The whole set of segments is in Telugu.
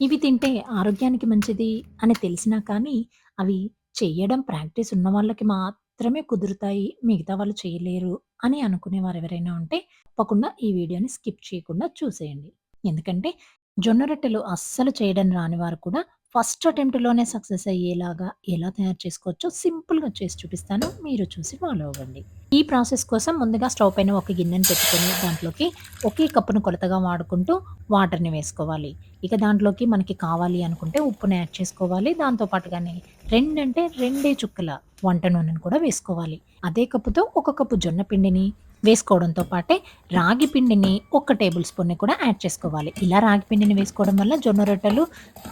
ఇవి తింటే ఆరోగ్యానికి మంచిది అని తెలిసినా కానీ, అవి చేయడం ప్రాక్టీస్ ఉన్న వాళ్ళకి మాత్రమే కుదురుతాయి. మిగతా వాళ్ళు చేయలేరు అని అనుకునేవారు ఎవరైనా ఉంటే, తప్పకుండా ఈ వీడియోని స్కిప్ చేయకుండా చూసేయండి. ఎందుకంటే, జొన్న రొట్టెలు అస్సలు చేయడం రాని వారు కూడా ఫస్ట్ అటెంప్ట్‌లోనే సక్సెస్ అయ్యేలాగా ఎలా తయారు చేసుకోవచ్చో సింపుల్‌గా చేసి చూపిస్తాను. మీరు చూసి ఫాలో అవ్వండి. ఈ ప్రాసెస్ కోసం ముందుగా స్టవ్ పైన ఒక గిన్నెను పెట్టుకొని దాంట్లోకి ఒకే కప్పును కొలతగా వాడుకుంటూ వాటర్‌ని వేసుకోవాలి. ఇక దాంట్లోకి మనకి కావాలి అనుకుంటే ఉప్పుని యాడ్ చేసుకోవాలి. దాంతో పాటుగానే రెండంటే రెండే చుక్కల వంట నూనెను కూడా వేసుకోవాలి. అదే కప్పుతో ఒక కప్పు జొన్న పిండిని వేసుకోవడంతో పాటే రాగి పిండిని ఒక టేబుల్ స్పూన్‌ని కూడా యాడ్ చేసుకోవాలి. ఇలా రాగి పిండిని వేసుకోవడం వల్ల జొన్న రొట్టెలు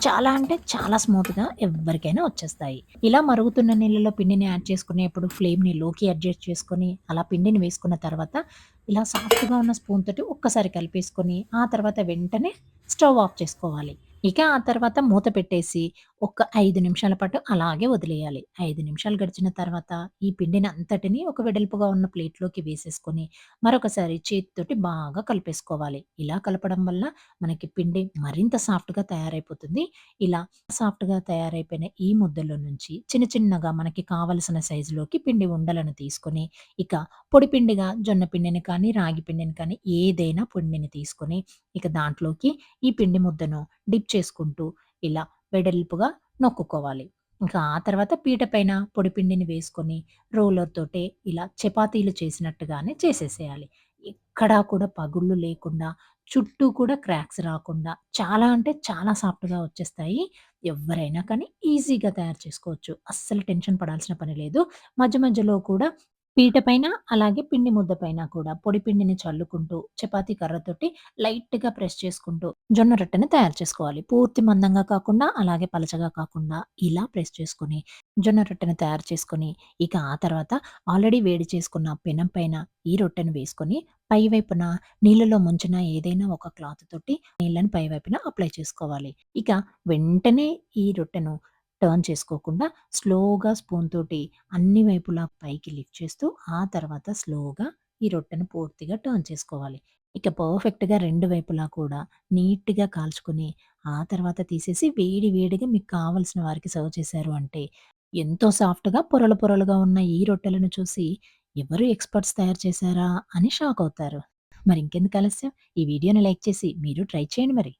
చాలా అంటే చాలా స్మూత్‌గా ఎవ్వరికైనా వచ్చేస్తాయి. ఇలా మరుగుతున్న నీళ్ళలో పిండిని యాడ్ చేసుకునేప్పుడు ఫ్లేమ్‌ని లోకి అడ్జస్ట్ చేసుకొని, అలా పిండిని వేసుకున్న తర్వాత ఇలా సాఫ్ట్‌గా ఉన్న స్పూన్ తోటి ఒక్కసారి కలిపేసుకొని, ఆ తర్వాత వెంటనే స్టవ్ ఆఫ్ చేసుకోవాలి. ఇక ఆ తర్వాత మూత పెట్టేసి ఒక ఐదు నిమిషాల పాటు అలాగే వదిలేయాలి. ఐదు నిమిషాలు గడిచిన తర్వాత ఈ పిండిని అంతటిని ఒక వెడల్పుగా ఉన్న ప్లేట్‌లోకి వేసేసుకొని, మరొకసారి చేత్తోటి బాగా కలిపేసుకోవాలి. ఇలా కలపడం వల్ల మనకి పిండి మరింత సాఫ్ట్‌గా తయారైపోతుంది. ఇలా సాఫ్ట్‌గా తయారైపోయిన ఈ ముద్దలో నుంచి చిన్న చిన్నగా మనకి కావలసిన సైజులోకి పిండి ఉండలను తీసుకొని, ఇక పొడి పిండిగా జొన్న పిండిని కానీ, రాగి పిండిని కానీ ఏదైనా పిండిని తీసుకొని, ఇక దాంట్లోకి ఈ పిండి ముద్దను డిప్ చేసుకుంటూ ఇలా వెడల్పుగా నొక్కుకోవాలి. ఇంకా ఆ తర్వాత పీట పైన పొడిపిండిని వేసుకొని రోలర్ తోటే ఇలా చపాతీలు చేసినట్టుగానే చేసేసేయాలి. ఎక్కడా కూడా పగుళ్ళు లేకుండా, చుట్టూ కూడా క్రాక్స్ రాకుండా చాలా అంటే చాలా సాఫ్ట్‌గా వచ్చేస్తాయి. ఎవరైనా కానీ ఈజీగా తయారు చేసుకోవచ్చు. అస్సలు టెన్షన్ పడాల్సిన పని లేదు. మధ్య మధ్యలో కూడా పీట పైన అలాగే పిండి ముద్ద పైన కూడా పొడి పిండిని చల్లుకుంటూ చపాతీ కర్రతోటి లైట్‌గా ప్రెస్ చేసుకుంటూ జొన్న రొట్టెని తయారు చేసుకోవాలి. పూర్తి మందంగా కాకుండా, అలాగే పలచగా కాకుండా ఇలా ప్రెస్ చేసుకొని జొన్న రొట్టెని తయారు చేసుకొని, ఇక ఆ తర్వాత ఆల్రెడీ వేడి చేసుకున్న పెనం పైన ఈ రొట్టెను వేసుకొని, పై వైపున నీళ్ళలో ముంచిన ఏదైనా ఒక క్లాత్ తోటి నీళ్ళని పై వైపున అప్లై చేసుకోవాలి. ఇక వెంటనే ఈ రొట్టెను టర్న్ చేసుకోకుండా స్లోగా స్పూన్ తోటి అన్ని వైపులా పైకి లిఫ్ట్ చేస్తూ, ఆ తర్వాత స్లోగా ఈ రొట్టెను పూర్తిగా టర్న్ చేసుకోవాలి. ఇక పర్ఫెక్ట్‌గా రెండు వైపులా కూడా నీట్‌గా కాల్చుకొని, ఆ తర్వాత తీసేసి వేడి వేడిగా మీకు కావాల్సిన వారికి సర్వ్ చేశారు అంటే, ఎంతో సాఫ్ట్‌గా పొరలు పొరలుగా ఉన్న ఈ రొట్టెలను చూసి ఎవరు ఎక్స్‌పర్ట్స్ తయారు చేశారా అని షాక్ అవుతారు. మరి ఇంకెందుకు ఆలస్యం ఈ వీడియోని లైక్ చేసి మీరు ట్రై చేయండి మరి.